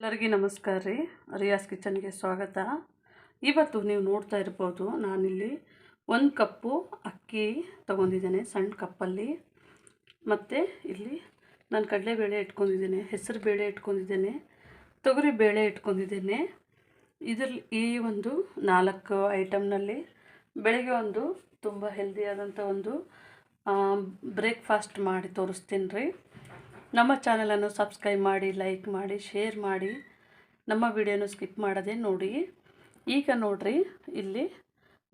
ಎಲ್ಲರಿಗೂ ನಮಸ್ಕಾರ ರೀ. ರಿಯಾಸ್ ಕಿಚನ್ಗೆ ಸ್ವಾಗತ. ಇವತ್ತು ನೀವು ನೋಡ್ತಾ ಇರ್ಬೋದು, ನಾನಿಲ್ಲಿ ಒಂದು ಕಪ್ಪು ಅಕ್ಕಿ ತೊಗೊಂಡಿದ್ದೇನೆ, ಸಣ್ಣ ಕಪ್ಪಲ್ಲಿ. ಮತ್ತು ಇಲ್ಲಿ ನಾನು ಕಡಲೆಬೇಳೆ ಇಟ್ಕೊಂಡಿದ್ದೇನೆ ಹೆಸರು ಬೇಳೆ ಇಟ್ಕೊಂಡಿದ್ದೇನೆ ತೊಗರಿ ಬೇಳೆ ಇಟ್ಕೊಂಡಿದ್ದೇನೆ. ಇದರಲ್ಲಿ ಈ ಒಂದು ನಾಲ್ಕು ಐಟಮ್ನಲ್ಲಿ ಬೆಳಗ್ಗೆ ಒಂದು ತುಂಬ ಹೆಲ್ದಿಯಾದಂಥ ಒಂದು ಬ್ರೇಕ್ಫಾಸ್ಟ್ ಮಾಡಿ ತೋರಿಸ್ತೀನಿ ರೀ. ನಮ್ಮ ಚಾನಲನ್ನು ಸಬ್ಸ್ಕ್ರೈಬ್ ಮಾಡಿ, ಲೈಕ್ ಮಾಡಿ, ಶೇರ್ ಮಾಡಿ. ನಮ್ಮ ವಿಡಿಯೋನು ಸ್ಕಿಪ್ ಮಾಡದೆ ನೋಡಿ. ಈಗ ನೋಡ್ರಿ, ಇಲ್ಲಿ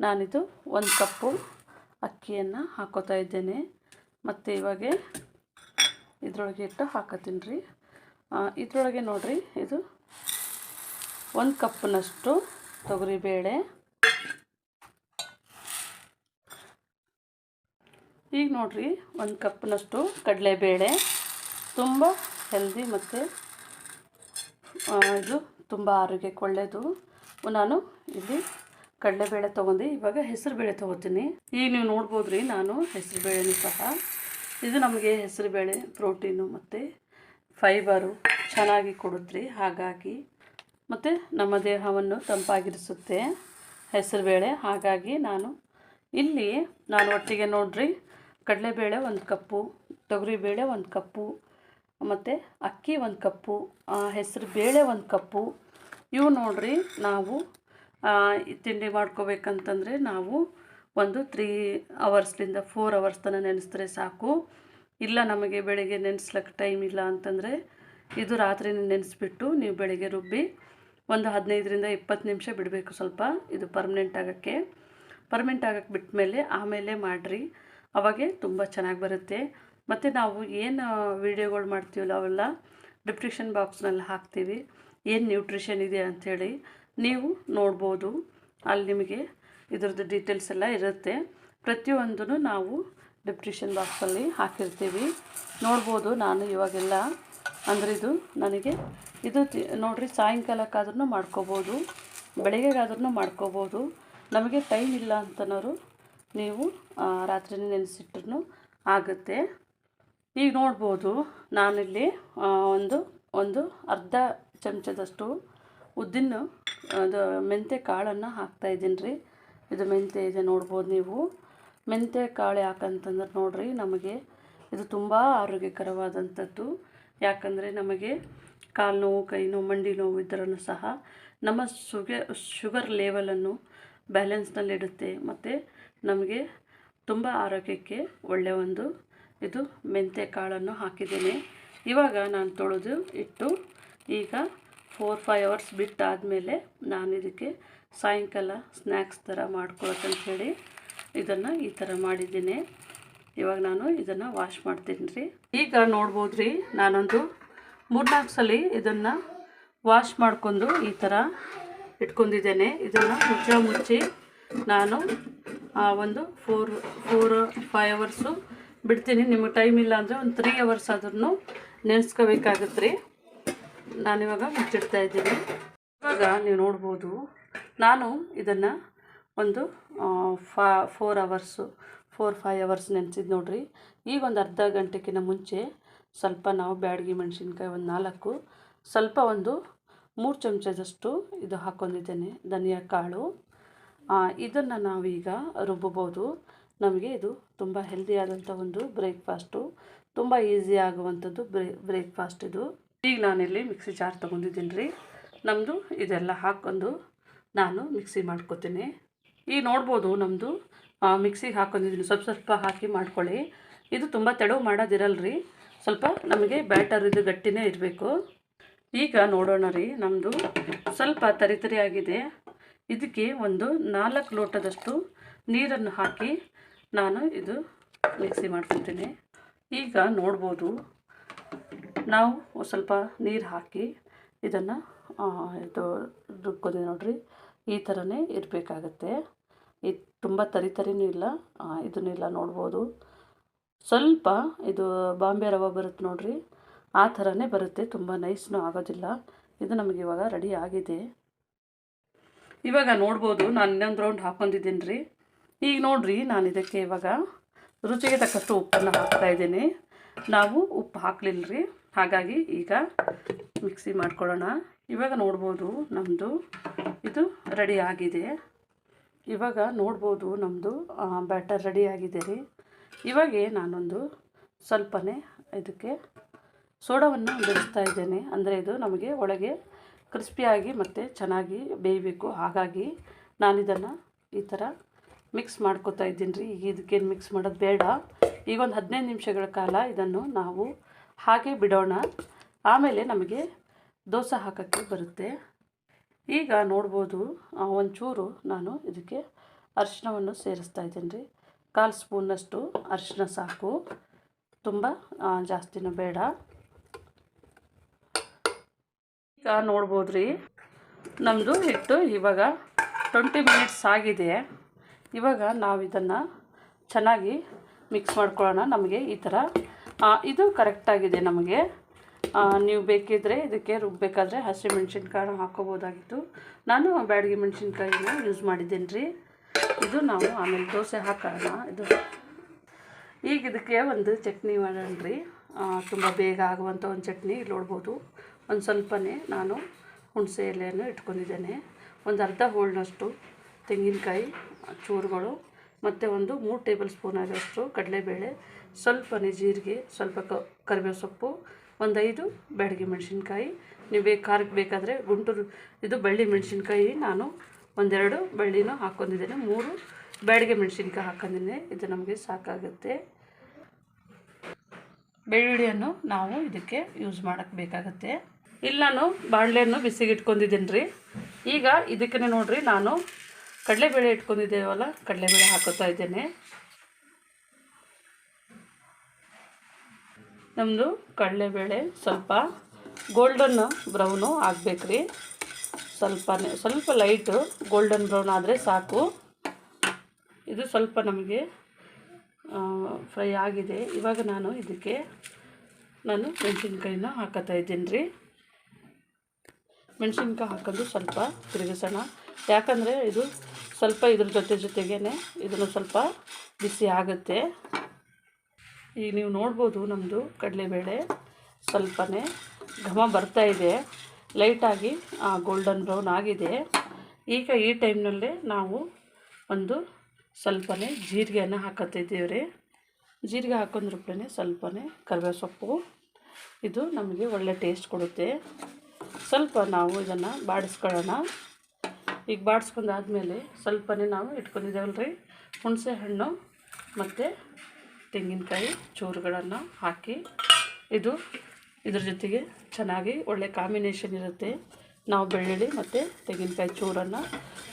ನಾನಿದು ಒಂದು ಕಪ್ಪು ಅಕ್ಕಿಯನ್ನು ಹಾಕೋತಾ ಇದ್ದೇನೆ. ಮತ್ತು ಇವಾಗ ಇದರೊಳಗೆ ಇಟ್ಟು ಹಾಕತ್ತೀನಿ ರೀ. ಇದರೊಳಗೆ ನೋಡ್ರಿ, ಇದು ಒಂದು ಕಪ್ನಷ್ಟು ತೊಗರಿಬೇಳೆ. ಈಗ ನೋಡ್ರಿ, ಒಂದು ಕಪ್ನಷ್ಟು ಕಡಲೆಬೇಳೆ. ತುಂಬ ಹೆಲ್ದಿ ಮತ್ತು ಇದು ತುಂಬ ಆರೋಗ್ಯಕ್ಕೆ ಒಳ್ಳೆಯದು ನಾನು ಇಲ್ಲಿ ಕಡಲೆಬೇಳೆ ತೊಗೊಂಡು. ಇವಾಗ ಹೆಸರುಬೇಳೆ ತೊಗೋತೀನಿ. ಈಗ ನೀವು ನೋಡ್ಬೋದು ರೀ ನಾನು ಹೆಸರುಬೇಳೆನೂ ಸಹ. ಇದು ನಮಗೆ ಹೆಸರುಬೇಳೆ, ಪ್ರೋಟೀನು ಮತ್ತು ಫೈಬರು ಚೆನ್ನಾಗಿ ಕೊಡುತ್ತೆ ಹಾಗಾಗಿ. ಮತ್ತು ನಮ್ಮ ದೇಹವನ್ನು ತಂಪಾಗಿರಿಸುತ್ತೆ ಹೆಸರುಬೇಳೆ. ಹಾಗಾಗಿ ನಾನು ಇಲ್ಲಿ, ನಾನು ಒಟ್ಟಿಗೆ ನೋಡ್ರಿ, ಕಡಲೆಬೇಳೆ ಒಂದು ಕಪ್ಪು, ತೊಗರಿಬೇಳೆ ಒಂದು ಕಪ್ಪು ಮತ್ತು ಅಕ್ಕಿ ಒಂದು ಕಪ್ಪು ಹೆಸರು ಬೇಳೆ ಒಂದು ಕಪ್ಪು. ಇವು ನೋಡ್ರಿ ನಾವು ತಿಂಡಿ ಮಾಡ್ಕೋಬೇಕಂತಂದರೆ ನಾವು ಒಂದು ತ್ರೀ ಅವರ್ಸ್ಲಿಂದ ಫೋರ್ ಅವರ್ಸ್ ತನಕ ನೆನೆಸಿದ್ರೆ ಸಾಕು. ಇಲ್ಲ ನಮಗೆ ಬೆಳಗ್ಗೆ ನೆನೆಸ್ಲಿಕ್ಕೆ ಟೈಮ್ ಇಲ್ಲ ಅಂತಂದರೆ ಇದು ರಾತ್ರಿ ನೆನೆಸ್ಬಿಟ್ಟು ನೀವು ಬೆಳಗ್ಗೆ ರುಬ್ಬಿ ಒಂದು ಹದಿನೈದರಿಂದ ಇಪ್ಪತ್ತು ನಿಮಿಷ ಬಿಡಬೇಕು ಸ್ವಲ್ಪ, ಇದು ಪರ್ಮನೆಂಟ್ ಆಗೋಕ್ಕೆ. ಪರ್ಮನೆಂಟ್ ಆಗಕ್ಕೆ ಬಿಟ್ಟ ಮೇಲೆ ಆಮೇಲೆ ಮಾಡಿರಿ. ಅವಾಗೆ ತುಂಬ ಚೆನ್ನಾಗಿ ಬರುತ್ತೆ. ಮತ್ತು ನಾವು ಏನು ವಿಡಿಯೋಗಳು ಮಾಡ್ತೀವಲ್ಲ ಅವೆಲ್ಲ ಡಿಸ್ಕ್ರಿಪ್ಷನ್ ಬಾಕ್ಸ್ನಲ್ಲಿ ಹಾಕ್ತೀವಿ. ಏನು ನ್ಯೂಟ್ರಿಷನ್ ಇದೆ ಅಂಥೇಳಿ ನೀವು ನೋಡ್ಬೋದು. ಅಲ್ಲಿ ನಿಮಗೆ ಇದ್ರದ್ದು ಡೀಟೇಲ್ಸ್ ಎಲ್ಲ ಇರುತ್ತೆ. ಪ್ರತಿಯೊಂದೂ ನಾವು ಡಿಸ್ಕ್ರಿಪ್ಷನ್ ಬಾಕ್ಸಲ್ಲಿ ಹಾಕಿರ್ತೀವಿ. ನೋಡ್ಬೋದು ನಾನು ಇವಾಗೆಲ್ಲ. ಅಂದರೆ ಇದು ನನಗೆ, ಇದು ನೋಡಿರಿ ಸಾಯಂಕಾಲಕ್ಕಾದ್ರೂ ಮಾಡ್ಕೋಬೋದು. ಬೆಳಗ್ಗೆಗಾದ್ರೂ ಮಾಡ್ಕೋಬೋದು. ನಮಗೆ ಟೈಮ್ ಇಲ್ಲ ಅಂತನೋರು ನೀವು ರಾತ್ರಿ ನೆನೆಸಿಟ್ರು ಆಗುತ್ತೆ. ಈಗ ನೋಡ್ಬೋದು ನಾನಿಲ್ಲಿ ಒಂದು ಒಂದು ಅರ್ಧ ಚಮಚದಷ್ಟು ಉದ್ದಿನ, ಅದು ಮೆಂತ್ಯ ಕಾಳನ್ನು ಹಾಕ್ತಾಯಿದ್ದೀನಿ ರೀ. ಇದು ಮೆಂತ್ಯ ಇದೆ ನೋಡ್ಬೋದು ನೀವು. ಮೆಂತ್ಯ ಕಾಳು ಯಾಕಂತಂದ್ರೆ ನೋಡ್ರಿ, ನಮಗೆ ಇದು ತುಂಬ ಆರೋಗ್ಯಕರವಾದಂಥದ್ದು. ಯಾಕಂದರೆ ನಮಗೆ ಕಾಲು ನೋವು, ಕೈ ನೋವು, ಮಂಡಿ ನೋವು ಇದ್ರೂ ಸಹ ನಮ್ಮ ಸುಗೆ, ಶುಗರ್ ಲೆವೆಲನ್ನು ಬ್ಯಾಲೆನ್ಸ್ನಲ್ಲಿಡುತ್ತೆ. ಮತ್ತು ನಮಗೆ ತುಂಬ ಆರೋಗ್ಯಕ್ಕೆ ಒಳ್ಳೆಯ ಒಂದು ಇದು ಮೆಂತ್ಯ ಕಾಳನ್ನು ಹಾಕಿದ್ದೀನಿ. ಇವಾಗ ನಾನು ತೊಳೆದು ಇಟ್ಟು ಈಗ ಫೋರ್ ಫೈವ್ ಅವರ್ಸ್ ಬಿಟ್ಟಾದಮೇಲೆ ನಾನು ಇದಕ್ಕೆ ಸಾಯಂಕಾಲ ಸ್ನ್ಯಾಕ್ಸ್ ಥರ ಮಾಡ್ಕೊಳಕ್ಕಂತ ಹೇಳಿ ಇದನ್ನು ಈ ಥರ ಮಾಡಿದ್ದೀನಿ. ಇವಾಗ ನಾನು ಇದನ್ನು ವಾಶ್ ಮಾಡ್ತೀನಿ ರೀ. ಈಗ ನೋಡ್ಬೋದು ರೀ ನಾನೊಂದು ಮೂರ್ನಾಲ್ಕು ಸಲ ಇದನ್ನು ವಾಶ್ ಮಾಡಿಕೊಂಡು ಈ ಥರ ಇಟ್ಕೊಂಡಿದ್ದೇನೆ. ಇದನ್ನು ಮುಚ್ಚ ಮುಚ್ಚಿ ನಾನು ಆ, ಒಂದು ಫೋರ್ ಫೋರ್ ಫೈವ್ ಅವರ್ಸು ಬಿಡ್ತೀನಿ, ನಿಮಗೆ ಟೈಮ್ ಇಲ್ಲ ಅಂದರೆ ಒಂದು ತ್ರೀ ಅವರ್ಸ್ ಆದ್ರೂ ನೆನೆಸ್ಕೋಬೇಕಾಗತ್ತೆ ರೀ. ನಾನಿವಾಗ ಮುಚ್ಚಿಡ್ತಾ ಇದ್ದೀನಿ. ಇವಾಗ ನೀವು ನೋಡ್ಬೋದು, ನಾನು ಇದನ್ನು ಒಂದು ಫಾ four hours four five hours ನೆನೆಸಿದ್ದು ನೋಡ್ರಿ. ಈಗ ಒಂದು ಅರ್ಧ ಗಂಟೆಗಿಂತ ಮುಂಚೆ ಸ್ವಲ್ಪ ನಾವು ಬ್ಯಾಡಗಿ ಮೆಣಸಿನ್ಕಾಯಿ ಒಂದು ನಾಲ್ಕು, ಸ್ವಲ್ಪ ಒಂದು ಮೂರು ಚಮಚದಷ್ಟು ಇದು ಹಾಕ್ಕೊಂಡಿದ್ದೇನೆ ಧನಿಯಾ ಕಾಳು. ಇದನ್ನು ನಾವೀಗ ರುಬ್ಬಬೋದು. ನಮಗೆ ಇದು ತುಂಬ ಹೆಲ್ದಿಯಾದಂಥ ಒಂದು ಬ್ರೇಕ್ಫಾಸ್ಟು, ತುಂಬ ಈಸಿ ಆಗುವಂಥದ್ದು ಬ್ರೇ, ಬ್ರೇಕ್ಫಾಸ್ಟ್ ಇದು. ಈಗ ನಾನಿಲ್ಲಿ ಮಿಕ್ಸಿ ಜಾರ್ ತೊಗೊಂಡಿದ್ದೀನಿ ರೀ ನಮ್ಮದು ಇದೆಲ್ಲ ಹಾಕ್ಕೊಂಡು ನಾನು ಮಿಕ್ಸಿ ಮಾಡ್ಕೊತೀನಿ. ಈ ನೋಡ್ಬೋದು ನಮ್ಮದು ಮಿಕ್ಸಿಗೆ ಹಾಕೊಂಡಿದ್ದೀನಿ. ಸ್ವಲ್ಪ ಸ್ವಲ್ಪ ಹಾಕಿ ಮಾಡ್ಕೊಳ್ಳಿ. ಇದು ತುಂಬ ತೆಳು ರೀ ಸ್ವಲ್ಪ ನಮಗೆ ಬ್ಯಾಟರ್ ಇದು ಗಟ್ಟಿನೇ ಇರಬೇಕು. ಈಗ ನೋಡೋಣ ರೀ ನಮ್ಮದು ಸ್ವಲ್ಪ ತರಿ ತರಿ ಆಗಿದೆ ಇದಕ್ಕೆ ಒಂದು ನಾಲ್ಕು ಲೋಟದಷ್ಟು ನೀರನ್ನು ಹಾಕಿ ನಾನು ಇದು ಮಿಕ್ಸಿ ಮಾಡ್ಕೊತೀನಿ ಈಗ ನೋಡ್ಬೋದು, ನಾವು ಸ್ವಲ್ಪ ನೀರು ಹಾಕಿ ಇದನ್ನು ಇದು ರುಬ್ಕೋತೀವಿ ನೋಡಿರಿ. ಈ ಥರನೇ ಇರಬೇಕಾಗತ್ತೆ. ಇದು ತುಂಬ ತರಿ ತರಿನೂ ಇಲ್ಲ ಇದನ್ನೆಲ್ಲ ನೋಡ್ಬೋದು. ಸ್ವಲ್ಪ ಇದು ಬಾಂಬೆ ರವ ಬರುತ್ತೆ ನೋಡಿರಿ. ಆ ಥರನೇ ಬರುತ್ತೆ, ತುಂಬ ನೈಸ್ನೂ ಆಗೋದಿಲ್ಲ. ಇದು ನಮಗೆ ಇವಾಗ ರೆಡಿ ಆಗಿದೆ. ಇವಾಗ ನೋಡ್ಬೋದು, ನಾನು ಇನ್ನೊಂದು ರೌಂಡ್ ಹಾಕ್ಕೊಂಡಿದ್ದೀನಿ ರೀ. ಈಗ ನೋಡ್ರಿ ನಾನು ಇದಕ್ಕೆ ಇವಾಗ ರುಚಿಗೆ ತಕ್ಕಷ್ಟು ಉಪ್ಪನ್ನು ಹಾಕ್ತಾ ಇದ್ದೀನಿ. ನಾವು ಉಪ್ಪು ಹಾಕಲಿಲ್ಲ ರೀ. ಹಾಗಾಗಿ ಈಗ ಮಿಕ್ಸಿ ಮಾಡ್ಕೊಳ್ಳೋಣ. ಇವಾಗ ನೋಡ್ಬೋದು ನಮ್ಮದು ಇದು ರೆಡಿ ಆಗಿದೆ. ಇವಾಗ ನೋಡ್ಬೋದು ನಮ್ಮದು ಬ್ಯಾಟರ್ ರೆಡಿ ಆಗಿದೆ ರೀ. ಇವಾಗೆ ನಾನೊಂದು ಸ್ವಲ್ಪನೇ ಇದಕ್ಕೆ ಸೋಡಾವನ್ನು ಬೆಳೆಸ್ತಾ ಇದ್ದೇನೆ. ಅಂದರೆ ಇದು ನಮಗೆ ಒಳಗೆ ಕ್ರಿಸ್ಪಿಯಾಗಿ ಮತ್ತು ಚೆನ್ನಾಗಿ ಬೇಯಬೇಕು. ಹಾಗಾಗಿ ನಾನಿದನ್ನು ಈ ಥರ ಮಿಕ್ಸ್ ಮಾಡ್ಕೋತಾ ಇದ್ದೀನಿ ರೀ. ಈಗ ಇದಕ್ಕೇನು ಮಿಕ್ಸ್ ಮಾಡೋದು ಬೇಡ. ಈಗ ಒಂದು ಹದಿನೈದು ನಿಮಿಷಗಳ ಕಾಲ ಇದನ್ನು ನಾವು ಹಾಗೆ ಬಿಡೋಣ. ಆಮೇಲೆ ನಮಗೆ ದೋಸೆ ಹಾಕೋಕ್ಕೆ ಬರುತ್ತೆ. ಈಗ ನೋಡ್ಬೋದು ಒಂಚೂರು ನಾನು ಇದಕ್ಕೆ ಅರಿಶಿನವನ್ನು ಸೇರಿಸ್ತಾ ಇದ್ದೀನಿ ರೀ. ಕಾಲು ಸ್ಪೂನಷ್ಟು ಅರಿಶಿನ ಸಾಕು. ತುಂಬ ಜಾಸ್ತಿನೂ ಬೇಡ. ಈಗ ನೋಡ್ಬೋದು ರೀ ನಮ್ಮದು ಹಿಟ್ಟು ಇವಾಗ ಟ್ವೆಂಟಿ ಮಿನಿಟ್ಸ್ ಆಗಿದೆ. ಇವಾಗ ನಾವು ಇದನ್ನು ಚೆನ್ನಾಗಿ ಮಿಕ್ಸ್ ಮಾಡ್ಕೊಳ್ಳೋಣ ನಮಗೆ ಈ ಥರ. ಇದು ಕರೆಕ್ಟಾಗಿದೆ ನಮಗೆ. ನೀವು ಬೇಕಿದ್ದರೆ ಇದಕ್ಕೆ ರುಬ್ಬಬೇಕಾದ್ರೆ ಹಸಿಮೆಣ್ಸಿನ್ಕಾಯಿ ಹಾಕೋಬೋದಾಗಿತ್ತು. ನಾನು ಬ್ಯಾಡಗಿ ಮೆಣಸಿನ್ಕಾಯಿನ ಯೂಸ್ ಮಾಡಿದ್ದೇನೆ ರೀ. ಇದು ನಾವು ಆಮೇಲೆ ದೋಸೆ ಹಾಕೋಣ. ಇದು ಈಗ ಇದಕ್ಕೆ ಒಂದು ಚಟ್ನಿ ಮಾಡೋಣ ರೀ. ತುಂಬ ಬೇಗ ಆಗುವಂಥ ಒಂದು ಚಟ್ನಿ ಇಲ್ಲಿ ನೋಡ್ಬೋದು. ಒಂದು ಸ್ವಲ್ಪನೇ ನಾನು ಹುಣಸೆ ಎಲೆಯನ್ನು ಇಟ್ಕೊಂಡಿದ್ದೇನೆ. ಒಂದು ಅರ್ಧ ಹೋಳಿನಷ್ಟು ತೆಂಗಿನಕಾಯಿ, ಚೂರುಗಳು, ಮತ್ತು ಒಂದು ಮೂರು ಟೇಬಲ್ ಸ್ಪೂನ್ ಆಗೋಷ್ಟು ಕಡಲೆಬೇಳೆ, ಸ್ವಲ್ಪ ಜೀರಿಗೆ ಸ್ವಲ್ಪ ಕರಿಬೇವು ಸೊಪ್ಪು ಒಂದು ಐದು ಬ್ಯಾಡಗಿ ಮೆಣಸಿನ್ಕಾಯಿ. ನೀವು ಬೇಕು, ಖಾರಕ್ಕೆ ಬೇಕಾದರೆ ಗುಂಟೂರು, ಇದು ಬಳ್ಳಿ ಮೆಣಸಿನ್ಕಾಯಿ ನಾನು ಒಂದೆರಡು ಬಳ್ಳಿನೂ ಹಾಕ್ಕೊಂಡಿದ್ದೇನೆ. ಮೂರು ಬ್ಯಾಡಗಿ ಮೆಣಸಿನ್ಕಾಯಿ ಹಾಕೊಂಡಿದ್ದೇನೆ ಇದು ನಮಗೆ ಸಾಕಾಗುತ್ತೆ. ಬೆಳ್ಳುಳ್ಳಿಯನ್ನು ನಾವು ಇದಕ್ಕೆ ಯೂಸ್ ಮಾಡೋಕ್ಕೆ ಬೇಕಾಗುತ್ತೆ. ಇಲ್ಲ ನಾನು ಬಾಣಲೆಯನ್ನು ಬಿಸಿಗೆ ಇಟ್ಕೊಂಡಿದ್ದೀನಿ ರೀ ಈಗ ಇದಕ್ಕೇ ನೋಡಿರಿ, ನಾನು ಕಡಲೆಬೇಳೆ ಇಟ್ಕೊಂಡಿದ್ದೇವಲ್ಲ, ಕಡಲೆಬೇಳೆ ಹಾಕೋತಾ ಇದ್ದೇನೆ. ನಮ್ಮದು ಕಡಲೆಬೇಳೆ ಸ್ವಲ್ಪ ಗೋಲ್ಡನ್ ಬ್ರೌನು ಆಗಬೇಕ್ರಿ. ರೀ ಸ್ವಲ್ಪನೇ, ಸ್ವಲ್ಪ ಲೈಟು ಗೋಲ್ಡನ್ ಬ್ರೌನ್ ಆದರೆ ಸಾಕು. ಇದು ಸ್ವಲ್ಪ ನಮಗೆ ಫ್ರೈ ಆಗಿದೆ. ಇವಾಗ ನಾನು ಇದಕ್ಕೆ ನಾನು ಮೆಣಸಿನ್ಕಾಯಿನ ಹಾಕತ್ತಾ ಇದ್ದೀನಿ ರೀ ಮೆಣಸಿನ್ಕಾಯಿ ಹಾಕೋದು ಸ್ವಲ್ಪ ತಿರುಗಿಸೋಣ. ಯಾಕಂದರೆ ಇದು ಸ್ವಲ್ಪ ಇದ್ರ ಜೊತೆ ಜೊತೆಗೇ ಇದನ್ನು ಸ್ವಲ್ಪ ಬಿಸಿ ಆಗುತ್ತೆ. ಈಗ ನೀವು ನೋಡ್ಬೋದು ನಮ್ಮದು ಕಡಲೆಬೇಳೆ ಸ್ವಲ್ಪನೇ ಘಮ ಬರ್ತಾ ಇದೆ. ಲೈಟಾಗಿ ಗೋಲ್ಡನ್ ಬ್ರೌನ್ ಆಗಿದೆ. ಈಗ ಈ ಟೈಮ್ನಲ್ಲೇ ನಾವು ಒಂದು ಸ್ವಲ್ಪನೇ ಜೀರಿಗೆಯನ್ನು ಹಾಕತ್ತಿದ್ದೀವಿ ರೀ ಜೀರಿಗೆ ಹಾಕೊಂಡ್ರಪ್ಲೇ ಸ್ವಲ್ಪನೇ ಕರಿಬೇವು ಸೊಪ್ಪು. ಇದು ನಮಗೆ ಒಳ್ಳೆ ಟೇಸ್ಟ್ ಕೊಡುತ್ತೆ. ಸ್ವಲ್ಪ ನಾವು ಇದನ್ನು ಬಾಡಿಸ್ಕೊಳ್ಳೋಣ. ಈಗ ಬಾಡಿಸ್ಕೊಂಡಾದ್ಮೇಲೆ ಸ್ವಲ್ಪನೇ ನಾವು ಇಟ್ಕೊಂಡಿದ್ದೇವಲ್ರಿ? ಹುಣಸೆ ಹಣ್ಣು ಮತ್ತು ತೆಂಗಿನಕಾಯಿ ಚೂರುಗಳನ್ನು ಹಾಕಿ ಇದು ಇದ್ರ ಜೊತೆಗೆ ಚೆನ್ನಾಗಿ ಒಳ್ಳೆ ಕಾಂಬಿನೇಷನ್ ಇರುತ್ತೆ. ನಾವು ಬೆಳ್ಳುಳ್ಳಿ ಮತ್ತು ತೆಂಗಿನಕಾಯಿ ಚೂರನ್ನು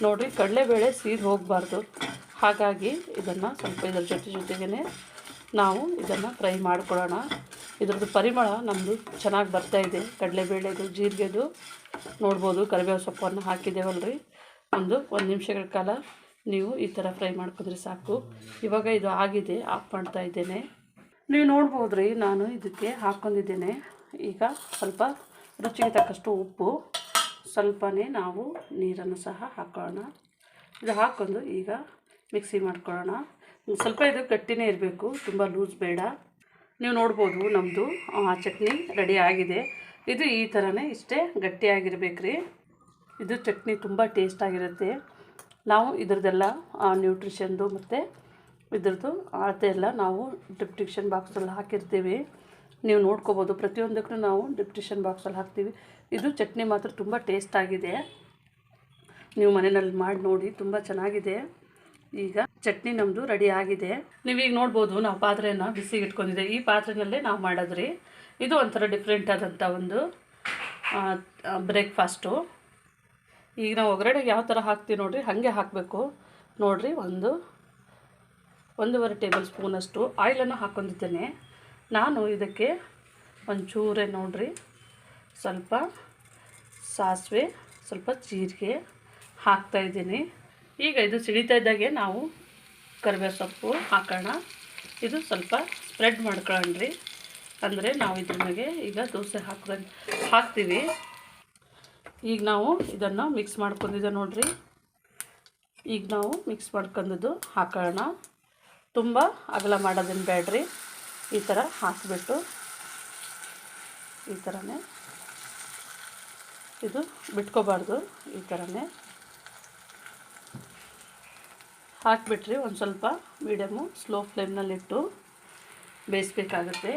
ನೋಡಿರಿ, ಕಡಲೆಬೇಳೆ ಸೀದ್ ಹೋಗಬಾರ್ದು. ಹಾಗಾಗಿ ಇದನ್ನು ಸ್ವಲ್ಪ ಇದ್ರ ಜೊತೆ ಜೊತೆಗೇ ನಾವು ಇದನ್ನು ಫ್ರೈ ಮಾಡ್ಕೊಳ್ಳೋಣ. ಇದ್ರದ್ದು ಪರಿಮಳ ನಮ್ಮದು ಚೆನ್ನಾಗಿ ಬರ್ತಾ ಇದೆ. ಕಡಲೆಬೇಳೆದು, ಜೀರಿಗೆದು ನೋಡ್ಬೋದು. ಕರಿಬೇವು ಸೊಪ್ಪನ್ನು ಹಾಕಿದ್ದೇವಲ್ರಿ. ಒಂದು ಒಂದು ನಿಮಿಷಗಳ ಕಾಲ ನೀವು ಈ ಥರ ಫ್ರೈ ಮಾಡ್ಕೊಂಡ್ರೆ ಸಾಕು. ಇವಾಗ ಇದು ಆಗಿದೆ, ಆಫ್ ಮಾಡ್ತಾ ಇದ್ದೇನೆ. ನೀವು ನೋಡ್ಬೋದು ರೀ ನಾನು ಇದಕ್ಕೆ ಹಾಕ್ಕೊಂಡಿದ್ದೇನೆ ಈಗ ಸ್ವಲ್ಪ ರುಚಿಗೆ ತಕ್ಕಷ್ಟು ಉಪ್ಪು. ಸ್ವಲ್ಪನೇ ನಾವು ನೀರನ್ನು ಸಹ ಹಾಕೋಣ ಇದು ಹಾಕ್ಕೊಂಡು ಈಗ ಮಿಕ್ಸಿ ಮಾಡ್ಕೊಳ್ಳೋಣ. ಸ್ವಲ್ಪ ಇದು ಗಟ್ಟಿನೇ ಇರಬೇಕು, ತುಂಬ ಲೂಸ್ ಬೇಡ. ನೀವು ನೋಡ್ಬೋದು ನಮ್ಮದು ಚಟ್ನಿ ರೆಡಿ ಆಗಿದೆ. ಇದು ಈ ಥರನೇ ಇಷ್ಟೇ ಗಟ್ಟಿಯಾಗಿರ್ಬೇಕ್ರಿ. ಇದು ಚಟ್ನಿ ತುಂಬ ಟೇಸ್ಟಾಗಿರುತ್ತೆ ನಾವು ಇದ್ರದ್ದೆಲ್ಲ ನ್ಯೂಟ್ರಿಷನ್ದು ಮತ್ತು ಇದ್ರದ್ದು ಅಳತೆ ಎಲ್ಲ ನಾವು ಡಿಪ್ಟಿಷನ್ ಬಾಕ್ಸಲ್ಲಿ ಹಾಕಿರ್ತೀವಿ. ನೀವು ನೋಡ್ಕೋಬೋದು, ಪ್ರತಿಯೊಂದಕ್ಕೂ ನಾವು ಡಿಪ್ಟಿಷನ್ ಬಾಕ್ಸಲ್ಲಿ ಹಾಕ್ತೀವಿ. ಇದು ಚಟ್ನಿ ಮಾತ್ರ ತುಂಬ ಟೇಸ್ಟಾಗಿದೆ ನೀವು ಮನೆಯಲ್ಲಿ ಮಾಡಿ ನೋಡಿ, ತುಂಬ ಚೆನ್ನಾಗಿದೆ. ಈಗ ಚಟ್ನಿ ನಮ್ಮದು ರೆಡಿ ಆಗಿದೆ. ನೀವೀಗ ನೋಡ್ಬೋದು ನಾವು ಪಾತ್ರೆಯನ್ನು ಬಿಸಿಗೆ ಇಟ್ಕೊಂಡಿದ್ದೆ ಈ ಪಾತ್ರೆನಲ್ಲೇ ನಾವು ಮಾಡಿದ್ರಿ. ಇದು ಒಂಥರ ಡಿಫ್ರೆಂಟ್ ಆದಂಥ ಒಂದು ಬ್ರೇಕ್ಫಾಸ್ಟು ಈಗ ನಾವು ಒಗ್ಗರಣೆಗೆ ಯಾವ ಥರ ಹಾಕ್ತೀವಿ ನೋಡಿರಿ? ಹಾಗೆ ಹಾಕಬೇಕು. ನೋಡಿರಿ ಒಂದು, ಒಂದೂವರೆ ಟೇಬಲ್ ಸ್ಪೂನಷ್ಟು ಆಯಿಲನ್ನು ಹಾಕೊಂಡಿದ್ದೇನೆ. ನಾನು ಇದಕ್ಕೆ ಒಂಚೂರೆ ನೋಡಿರಿ, ಸ್ವಲ್ಪ ಸಾಸಿವೆ, ಸ್ವಲ್ಪ ಜೀರಿಗೆ ಹಾಕ್ತಾಯಿದ್ದೀನಿ ಈಗ ಇದು ಸಿಡಿತಾ ಇದ್ದಾಗೆ ನಾವು ಕರಿಬೇವು ಸೊಪ್ಪು ಹಾಕೋಣ. ಇದು ಸ್ವಲ್ಪ ಸ್ಪ್ರೆಡ್ ಮಾಡ್ಕೊಳ್ಳ್ರಿ ಅಂದರೆ ನಾವು ಇದ್ರ ಈಗ ದೋಸೆ ಹಾಕ್ದಂಗೆ ಹಾಕ್ತೀವಿ. ಈಗ ನಾವು ಇದನ್ನು ಮಿಕ್ಸ್ ಮಾಡ್ಕೊಂಡಿದ್ದೆ ನೋಡಿರಿ. ಈಗ ನಾವು ಮಿಕ್ಸ್ ಮಾಡ್ಕೊಂಡಿದ್ದು ಹಾಕೋಣ. ತುಂಬ ಅಗಲ ಮಾಡೋದೇನು ಬೇಡ್ರಿ ಈ ಥರ ಹಾಕಿಬಿಟ್ಟು ಈ ಥರನೇ ಇದು ಬಿಟ್ಕೋಬಾರ್ದು ಈ ಥರನೇ ಹಾಕಿಬಿಟ್ರಿ ಒಂದು ಸ್ವಲ್ಪ ಮೀಡಿಯಮು ಸ್ಲೋ ಫ್ಲೇಮ್ನಲ್ಲಿಟ್ಟು ಬೇಯಿಸ್ಬೇಕಾಗುತ್ತೆ.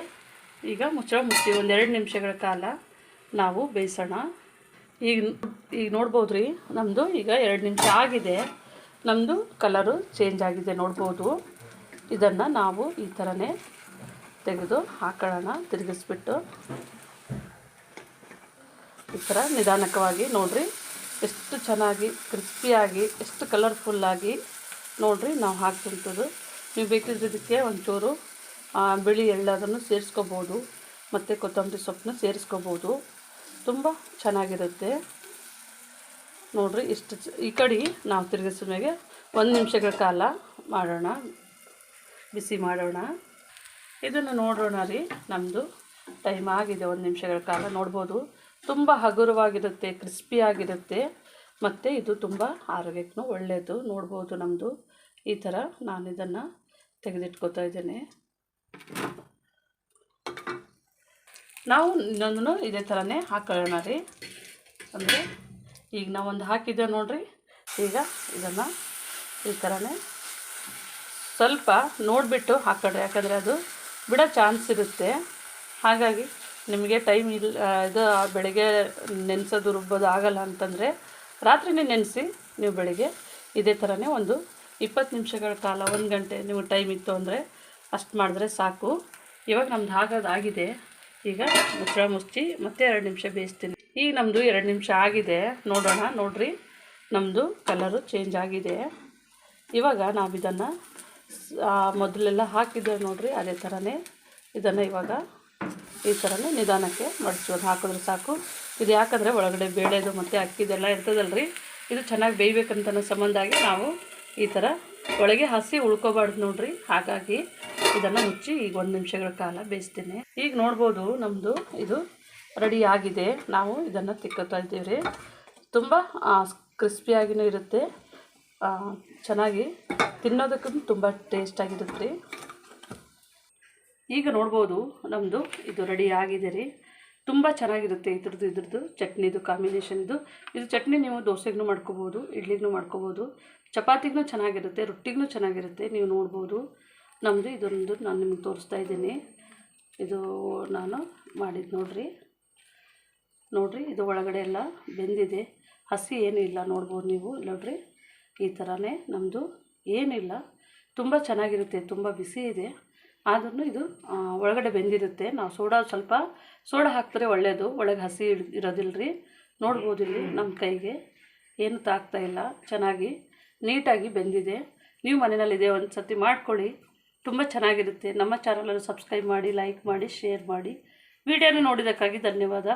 ಈಗ ಮುಚ್ಚಳ ಮುಚ್ಚಿ ಒಂದೆರಡು ನಿಮಿಷಗಳ ಕಾಲ ನಾವು ಬೇಯಿಸೋಣ. ಈಗ ಈಗ ನೋಡ್ಬೋದು ರೀ ನಮ್ಮದು ಈಗ ಎರಡು ನಿಮಿಷ ಆಗಿದೆ. ನಮ್ಮದು ಕಲರು ಚೇಂಜ್ ಆಗಿದೆ, ನೋಡ್ಬೋದು. ಇದನ್ನು ನಾವು ಈ ಥರನೇ ತೆಗೆದು ಹಾಕೊಳ್ಳೋಣ, ತಿರುಗಿಸ್ಬಿಟ್ಟು. ಈ ಥರ ನಿಧಾನಕವಾಗಿ ನೋಡಿರಿ, ಎಷ್ಟು ಚೆನ್ನಾಗಿ ಕ್ರಿಸ್ಪಿಯಾಗಿ ಎಷ್ಟು ಕಲರ್ಫುಲ್ಲಾಗಿ ನೋಡಿರಿ, ನಾವು ಹಾಕ್ತಿಂಥದ್ದು ನೀವು ಬೇಕಿದ್ರೆ ಇದಕ್ಕೆ ಒಂಚೂರು ಬಿಳಿ ಎಳ್ಳದನ್ನು ಸೇರಿಸ್ಕೋಬೋದು, ಮತ್ತು ಕೊತ್ತಂಬರಿ ಸೊಪ್ಪನ್ನ ಸೇರಿಸ್ಕೋಬೋದು. ತುಂಬ ಚೆನ್ನಾಗಿರುತ್ತೆ. ನೋಡಿರಿ, ಇಷ್ಟು ಈ ಕಡೆ ನಾವು ತಿರುಗಿಸಿದ ಮೇಲೆ ಒಂದು ನಿಮಿಷಗಳ ಕಾಲ ಮಾಡೋಣ. ಬಿಸಿ ಮಾಡೋಣ. ಇದನ್ನು ನೋಡೋಣ ರೀ ನಮ್ಮದು ಟೈಮ್ ಆಗಿದೆ, ಒಂದು ನಿಮಿಷಗಳ ಕಾಲ ನೋಡ್ಬೋದು. ತುಂಬ ಹಗುರವಾಗಿರುತ್ತೆ ಕ್ರಿಸ್ಪಿಯಾಗಿರುತ್ತೆ ಮತ್ತು ಇದು ತುಂಬ ಆರೋಗ್ಯಕ್ಕೂ ಒಳ್ಳೆಯದು ನೋಡ್ಬೋದು ನಮ್ಮದು ಈ ಥರ ನಾನು ಇದನ್ನು ತೆಗೆದಿಟ್ಕೋತಾ ಇದ್ದೇನೆ. ನಾವು ಇನ್ನೊಂದನ್ನು ಇದೇ ಥರನೇ ಹಾಕೊಳ್ಳೋಣ ರೀ. ಅಂದರೆ ಈಗ ನಾವೊಂದು ಹಾಕಿದ್ದೆ ನೋಡ್ರಿ. ಈಗ ಇದನ್ನು ಈ ಥರನೇ ಸ್ವಲ್ಪ ನೋಡಿಬಿಟ್ಟು ಹಾಕೊಳ್ಳಿ. ಯಾಕಂದರೆ ಅದು ಬಿಡೋ ಚಾನ್ಸ್ ಇರುತ್ತೆ. ಹಾಗಾಗಿ ನಿಮಗೆ ಟೈಮ್ ಇಲ್ಲ, ಇದು ಬೆಳಗ್ಗೆ ನೆನೆಸೋದು ರುಬ್ಬೋದು ಆಗಲ್ಲ ಅಂತಂದರೆ ರಾತ್ರಿನೇ ನೆನೆಸಿ ನೀವು ಬೆಳಗ್ಗೆ ಇದೇ ಥರನೇ ಒಂದು ಇಪ್ಪತ್ತು ನಿಮಿಷಗಳ ಕಾಲ, ಒಂದು ಗಂಟೆ ನೀವು ಟೈಮ್ ಇತ್ತು ಅಂದರೆ ಅಷ್ಟು ಮಾಡಿದ್ರೆ ಸಾಕು. ಇವಾಗ ನಮ್ದು ಆಗೋದಾಗಿದೆ ಈಗ ಮುಚ್ಚಳ ಮುಚ್ಚಿ ಮತ್ತೆ ಎರಡು ನಿಮಿಷ ಬೇಯಿಸ್ತೀನಿ. ಈಗ ನಮ್ಮದು ಎರಡು ನಿಮಿಷ ಆಗಿದೆ. ನೋಡೋಣ, ನೋಡ್ರಿ. ನಮ್ಮದು ಕಲರು ಚೇಂಜ್ ಆಗಿದೆ. ಇವಾಗ ನಾವು ಇದನ್ನು ಮೊದಲೆಲ್ಲ ಹಾಕಿದ್ದೇವೆ ನೋಡ್ರಿ ಅದೇ ಥರನೇ. ಇದನ್ನು ಇವಾಗ ಈ ಥರನೇ ನಿಧಾನಕ್ಕೆ ಮಡಚೋದು. ಹಾಕಿದ್ರೆ ಸಾಕು. ಇದು ಯಾಕಂದರೆ ಒಳಗಡೆ ಬೇಳೆದು ಮತ್ತು ಅಕ್ಕಿದೆಲ್ಲ ಇರ್ತದಲ್ರಿ? ಇದು ಚೆನ್ನಾಗಿ ಬೇಯ್ಬೇಕಂತ ಸಂಬಂಧಾಗಿ ನಾವು ಈ ಥರ ಒಳಗೆ ಹಸಿ ಉಳ್ಕೋಬಾರ್ದು ನೋಡ್ರಿ. ಹಾಗಾಗಿ ಇದನ್ನು ಮುಚ್ಚಿ ಈಗ ಒಂದು ನಿಮಿಷಗಳ ಕಾಲ ಬೇಯಿಸ್ತೀನಿ. ಈಗ ನೋಡ್ಬೋದು ನಮ್ಮದು ಇದು ರೆಡಿ ಆಗಿದೆ. ನಾವು ಇದನ್ನು ತಿಕ್ಕೋತಾ ಇದ್ದೀವಿ ರೀ ತುಂಬ ಕ್ರಿಸ್ಪಿಯಾಗಿಯೂ ಇರುತ್ತೆ. ಚೆನ್ನಾಗಿ ತಿನ್ನೋದಕ್ಕೂ ತುಂಬ ಟೇಸ್ಟಾಗಿರುತ್ತೆ ರೀ ಈಗ ನೋಡ್ಬೋದು ನಮ್ಮದು ಇದು ರೆಡಿ ಆಗಿದೆ ರೀ. ತುಂಬ ಚೆನ್ನಾಗಿರುತ್ತೆ ಇದ್ರದ್ದು ಇದ್ರದ್ದು, ಚಟ್ನಿದು ಕಾಂಬಿನೇಷನ್ದು ಇದು ಚಟ್ನಿ ನೀವು ದೋಸೆಗೂ ಮಾಡ್ಕೋಬೋದು ಇಡ್ಲಿಗೂ ಮಾಡ್ಕೋಬೋದು. ಚಪಾತಿಗೂ ಚೆನ್ನಾಗಿರುತ್ತೆ ರೊಟ್ಟಿಗೂ ಚೆನ್ನಾಗಿರುತ್ತೆ, ನೀವು ನೋಡ್ಬೋದು. ನಮ್ಮದು ಇದೊಂದು ನಾನು ನಿಮಗೆ ತೋರಿಸ್ತಾ ಇದ್ದೀನಿ. ಇದು ನಾನು ಮಾಡಿದ್ದು ನೋಡ್ರಿ. ನೋಡ್ರಿ, ಇದು ಒಳಗಡೆ ಎಲ್ಲ ಬೆಂದಿದೆ. ಹಸಿ ಏನೂ ಇಲ್ಲ, ನೋಡ್ಬೋದು ನೀವು, ನೋಡ್ರಿ. ಈ ಥರನೇ ನಮ್ಮದು ಏನಿಲ್ಲ. ತುಂಬ ಚೆನ್ನಾಗಿರುತ್ತೆ, ತುಂಬ ಬಿಸಿ ಇದೆ. ಆದ್ರೂ ಇದು ಒಳಗಡೆ ಬೆಂದಿರುತ್ತೆ. ನಾವು ಸೋಡಾ ಸ್ವಲ್ಪ, ಸೋಡಾ ಹಾಕಿದ್ರೆ ಒಳ್ಳೆಯದು ಒಳಗೆ ಹಸಿ ಇರೋದಿಲ್ಲ ರೀ ನೋಡ್ಬೋದು ಇಲ್ಲಿ ನಮ್ಮ ಕೈಗೆ. ಏನು ತಾಗ್ತಾ ಇಲ್ಲ. ಚೆನ್ನಾಗಿ, ನೀಟಾಗಿ ಬೆಂದಿದೆ. ನೀವು ಮನೆಯಲ್ಲಿ ಇದೇ ಒಂದು ಸರ್ತಿ ಮಾಡ್ಕೊಳ್ಳಿ. ತುಂಬ ಚೆನ್ನಾಗಿರುತ್ತೆ. ನಮ್ಮ ಚಾನಲನ್ನು ಸಬ್ಸ್ಕ್ರೈಬ್ ಮಾಡಿ, ಲೈಕ್ ಮಾಡಿ, ಶೇರ್ ಮಾಡಿ. ವಿಡಿಯೋನ ನೋಡಿದ್ದಕ್ಕಾಗಿ ಧನ್ಯವಾದ.